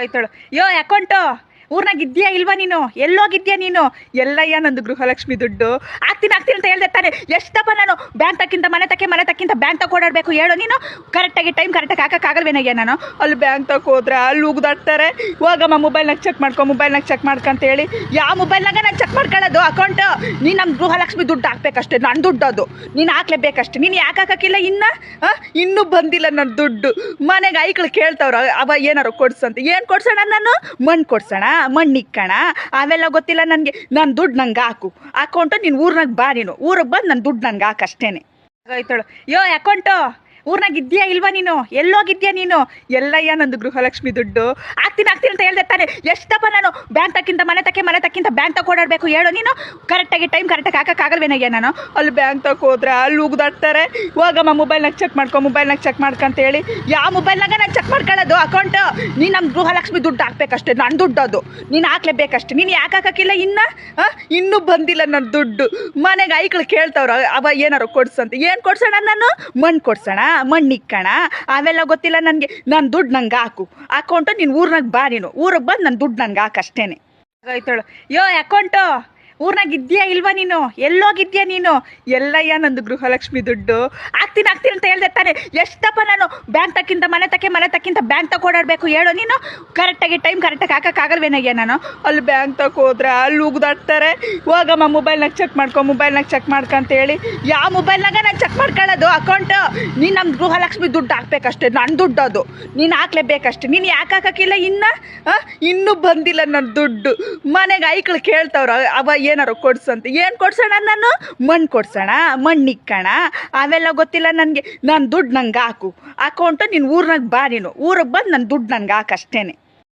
ಆಯ್ತಳು ಯೋ ಅಕೌಂಟು ಊರ್ನಾಗ ಇದ್ಯಾ ಇಲ್ವಾ ನೀನು? ಎಲ್ಲೋಗಿದ್ಯಾ ನೀನು? ಎಲ್ಲಯ್ಯ ನಂದು ಗೃಹಲಕ್ಷ್ಮಿ ದುಡ್ಡು. ಆಗ್ತೀನಿ ಆಗ್ತೀನಿ ಅಂತ ಹೇಳ್ದೆ ತಾನೆ. ಎಷ್ಟಪ್ಪ ನಾನು ಬ್ಯಾಂಕ್ ತಕ್ಕಿಂತ ಮನೆ ತಕ್ಕೆ, ಮನೆ ತಕ್ಕಿಂತ ಬ್ಯಾಂಕ್ ತಕ್ಕ ಓಡಾಡಬೇಕು ಹೇಳು ನೀನು. ಕರೆಕ್ಟಾಗಿ ಟೈಮ್ ಕರೆಕ್ಟಾಗಿ ಹಾಕೋಕ್ಕಾಗಲ್ವೇನಯ್ಯ ನಾನು? ಅಲ್ಲಿ ಬ್ಯಾಂಕ್ ತಕ ಹೋದ್ರೆ ಅಲ್ಲಿ ಉಗ್ದಾಡ್ತಾರೆ. ಹೋಗಮ್ಮ ಮೊಬೈಲ್ನಾಗ ಚೆಕ್ ಮಾಡ್ಕೊ ಮೊಬೈಲ್ನಾಗ ಚೆಕ್ ಮಾಡ್ಕೊಂತ ಹೇಳಿ. ಯಾವ ಮೊಬೈಲ್ನಾಗ ನಾನು ಚೆಕ್ ಮಾಡ್ಕೊಳ್ಳೋದು? ಅಕೌಂಟು ನೀನು ನಮ್ಮ ಗೃಹಲಕ್ಷ್ಮಿ ದುಡ್ಡು ಹಾಕ್ಬೇಕಷ್ಟೇ. ನನ್ನ ದುಡ್ಡು ಅದು. ನೀನು ಹಾಕ್ಲೇಬೇಕಷ್ಟೇ. ನೀನು ಯಾಕೆ ಹಾಕಕ್ಕಿಲ್ಲ ಇನ್ನ? ಇನ್ನೂ ಬಂದಿಲ್ಲ ನನ್ನ ದುಡ್ಡು. ಮನೆಗೆ ಐಕ್ಳು ಕೇಳ್ತಾವ್ರ. ಅವ ಏನಾರು ಕೊಡ್ಸಂತ ಏನು ಕೊಡ್ಸೋಣ ನಾನು? ಮಣ್ಣು ಕೊಡ್ಸೋಣ? ಮಣ್ಣು ಇಕ್ಕಣ ಅವೆಲ್ಲ ಗೊತ್ತಿಲ್ಲ, ನನಗೆ ನನ್ನ ದುಡ್ಡು ನಂಗೆ ಹಾಕು. ಅಕೌಂಟು ನೀನು ಊರ್ನಾಗ ಬಾ ನೀನು. ಊರಿಗೆ ಬಂದು ನನ್ನ ದುಡ್ಡು ನಂಗೆ ಹಾಕು ಅಷ್ಟೇನೆ. ಆಯ್ತಳು ಯೋ ಅಕೌಂಟು ಊರ್ನಾಗ ಇದ್ಯಾ ಇಲ್ವಾ ನೀನು? ಎಲ್ಲೋಗಿದ್ಯಾ ನೀನು? ಎಲ್ಲಯ್ಯ ನಂದು ಗೃಹಲಕ್ಷ್ಮಿ ದುಡ್ಡು. ಆಗ್ತೀನಿ ಆಗ್ತೀನಿ ಅಂತ ಹೇಳ್ದೆ ತಾನೆ. ಎಷ್ಟಪ್ಪ ನಾನು ಬ್ಯಾಂಕ್ ತಕ್ಕಿಂತ ಮನೆ ತಕ್ಕೆ, ಮನೆ ತಕ್ಕಿಂತ ಬ್ಯಾಂಕ್ ತಕ್ಕ ಓಡಾಡಬೇಕು ಹೇಳು ನೀನು. ಕರೆಕ್ಟಾಗಿ ಟೈಮ್ ಕರೆಕ್ಟಾಗಿ ಹಾಕೋಕ್ಕಾಗಲ್ವೇನಯ್ಯ ನಾನು? ಅಲ್ಲಿ ಬ್ಯಾಂಕ್ ತಕ ಹೋದ್ರೆ ಅಲ್ಲಿ ಉಗ್ದಾಡ್ತಾರೆ. ಹೋಗಮ್ಮ ಮೊಬೈಲ್ನಾಗ ಚೆಕ್ ಮಾಡ್ಕೊ ಮೊಬೈಲ್ನಾಗ ಚೆಕ್ ಮಾಡ್ಕೊಂತ ಹೇಳಿ. ಯಾವ ಮೊಬೈಲ್ನಾಗ ನಾನು ಚೆಕ್ ಮಾಡ್ಕೊಳ್ಳೋದು? ಅಕೌಂಟು ನೀನು ನಮ್ಮ ಗೃಹಲಕ್ಷ್ಮಿ ದುಡ್ಡು ಹಾಕ್ಬೇಕಷ್ಟೇ ನನ್ನ ದುಡ್ಡು ಅದು ನೀನು ಹಾಕ್ಲೇಬೇಕಷ್ಟೇ. ನೀನು ಯಾಕೆ ಹಾಕಕ್ಕಿಲ್ಲ ಇನ್ನು? ಇನ್ನೂ ಬಂದಿಲ್ಲ ನನ್ನ ದುಡ್ಡು. ಮನೆಗೆ ಐಕ್ಳು ಕೇಳ್ತಾವ್ರ, ಅವ ಏನಾರು ಕೊಡ್ಸಂತ ಏನು ಕೊಡ್ಸೋಣ ನಾನು ಮಣ್ಣು ಕೊಡ್ಸೋಣ? ಮಣ್ಣು ಇಕ್ಕಣ ಅವೆಲ್ಲ ಗೊತ್ತಿಲ್ಲ ನನಗೆ. ನನ್ನ ದುಡ್ಡು ನಂಗೆ ಹಾಕು. ಅಕೌಂಟು ನೀನು ಊರ್ನಾಗ ಬಾ ನೀನು. ಊರಿಗೆ ಬಂದು ನನ್ನ ದುಡ್ಡು ನಂಗೆ ಹಾಕು ಅಷ್ಟೇನೆ. ಆಯ್ತಳು ಯೋ, ಅಕೌಂಟು. ಊರ್ನಾಗ ಇದ್ಯಾ ಇಲ್ವಾ ನೀನು? ಎಲ್ಲೋಗಿದ್ಯಾ ನೀನು? ಎಲ್ಲಯ್ಯ ನಂದು ಗೃಹಲಕ್ಷ್ಮಿ ದುಡ್ಡು. ಆಗ್ತೀನಿ ಆಗ್ತೀನಿ ಅಂತ ಹೇಳ್ದೆ ತಾನೆ. ಎಷ್ಟಪ್ಪ ನಾನು ಬ್ಯಾಂಕ್ ತಕ್ಕಿಂತ, ಮನೆ ತಕ್ಕೆ, ಮನೆ ತಕ್ಕಿಂತ ಬ್ಯಾಂಕ್ ತಕ್ಕ ಓಡಾಡಬೇಕು ಹೇಳು ನೀನು? ಕರೆಕ್ಟಾಗಿ ಟೈಮ್ ಕರೆಕ್ಟಾಗಿ ಹಾಕೋಕ್ಕಾಗಲ್ವೇನಯ್ಯ ನಾನು? ಅಲ್ಲಿ ಬ್ಯಾಂಕ್ ತಕ ಹೋದ್ರೆ ಅಲ್ಲಿ ಉಗ್ದಾಡ್ತಾರೆ ಹೋಗಮ್ಮ ಮೊಬೈಲ್ನಾಗ ಚೆಕ್ ಮಾಡ್ಕೊ ಮೊಬೈಲ್ನಾಗ ಚೆಕ್ ಮಾಡ್ಕೊಂತ ಹೇಳಿ. ಯಾವ ಮೊಬೈಲ್ನಾಗ ನಾನು ಚೆಕ್ ಮಾಡ್ಕೊಳ್ಳೋದು? ಅಕೌಂಟ್ ನೀನು ನಮ್ಮ ಗೃಹಲಕ್ಷ್ಮಿ ದುಡ್ಡು ಹಾಕ್ಬೇಕಷ್ಟೇ ನನ್ನ ದುಡ್ಡು ಅದು. ನೀನು ಹಾಕ್ಲೇಬೇಕಷ್ಟೇ. ನೀನು ಯಾಕೆ ಹಾಕಕ್ಕಿಲ್ಲ ಇನ್ನು? ಇನ್ನೂ ಬಂದಿಲ್ಲ ನನ್ನ ದುಡ್ಡು. ಮನೆಗೆ ಐಕ್ಳು ಕೇಳ್ತಾವ್ರು, ಅವ ಏನಾರು ಕೊಡ್ಸಂತ ಏನು ಕೊಡ್ಸೋಣ ನಾನು ಮಣ್ಣು ಕೊಡ್ಸೋಣ, ಮಣ್ಣು ಇಕ್ಕೋಣ. ಅವೆಲ್ಲ ಗೊತ್ತಿಲ್ಲ ನನಗೆ ನನ್ನ ದುಡ್ಡು ನಂಗೆ ಹಾಕು. ಅಕೌಂಟು ನೀನು ಊರ್ನಾಗ ಬಾ ನೀನು. ಊರಿಗೆ ಬಂದು ನನ್ನ ದುಡ್ಡು ನಂಗೆ ಹಾಕು ಅಷ್ಟೇನೆ.